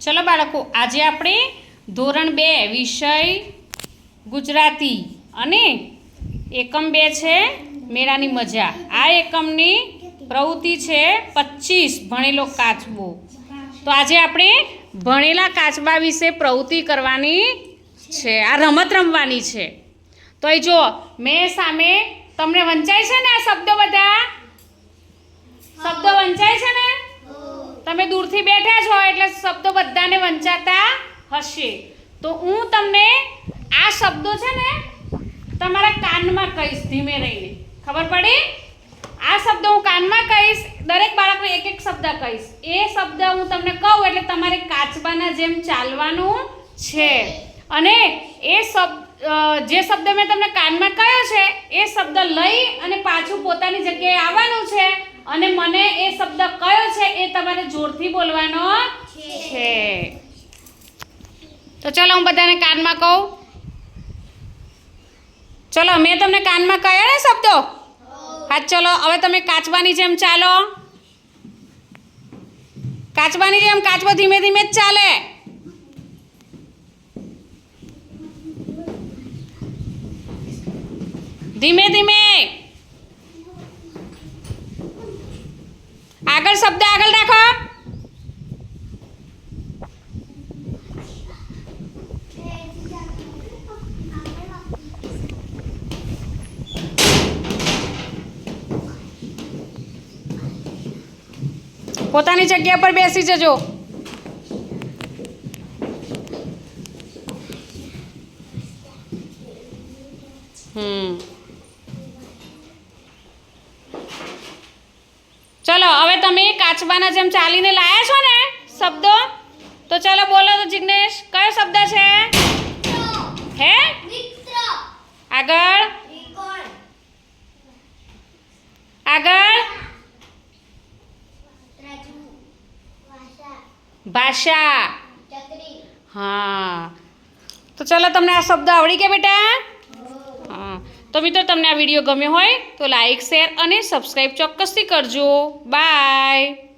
ચલો બાળકો, આજે આપણે ધોરણ બે, વિષય ગુજરાતી અને એકમ બે છે મેળાની મજા. આ એકમની પ્રવૃત્તિ છે પચીસ, ભણેલો કાચબો. તો આજે આપણે ભણેલા કાચબા વિશે પ્રવૃત્તિ કરવાની છે. આ રમત રમવાની છે. તો એ જો, મેં સામે તમને વંચાય છે ને આ શબ્દો બધા? શબ્દો વંચાય છે? તમે દૂરથી બેઠા છો, એટલે શબ્દો બધાને વંચાતા હશે. તો હું તમને આ શબ્દો છે ને તમારા કાનમાં કહીશ ધીમે રહીને. ખબર પડી? આ શબ્દ હું કાનમાં કહીશ, દરેક બાળકને એક એક શબ્દ કહીશ. એ શબ્દ હું તમને કહું એટલે તમારે કાચબાના જેમ ચાલવાનું છે. અને એ શબ્દ જે શબ્દ મેં તમને કાનમાં કહ્યો છે, એ શબ્દ લઈ અને પાછું પોતાની જગ્યાએ આવવાનું છે. અને મને એ શબ્દ કયો છે એ તમારે જોરથી બોલવાનો છે. તો ચલો હું બધાને કાનમાં કહું. ચલો મેં તમને કાનમાં કહ્યા ને શબ્દો? હા ચલો હવે તમે કાચવાની જેમ ચાલો. કાચવાની જેમ કાચબો ધીમે ધીમે જ ચાલે. ધીમે ધીમે. પોતાની જગ્યા પર બેસી જજો. હમ. ચલો હવે તમે કાચબાના જેમ ચાલીને લાયા છો ને શબ્દો? તો ચલો બોલો તો જિગ્નેશ કયો શબ્દ છે? હે? ભાષા. હા. તો ચલો તમને આ શબ્દ આવડી ગયા બેટા? હા. તો મિત્રો તમને આ વીડિયો ગમ્યો હોય તો લાઈક શેર અને સબસ્ક્રાઈબ ચોક્કસથી કરજો. બાય.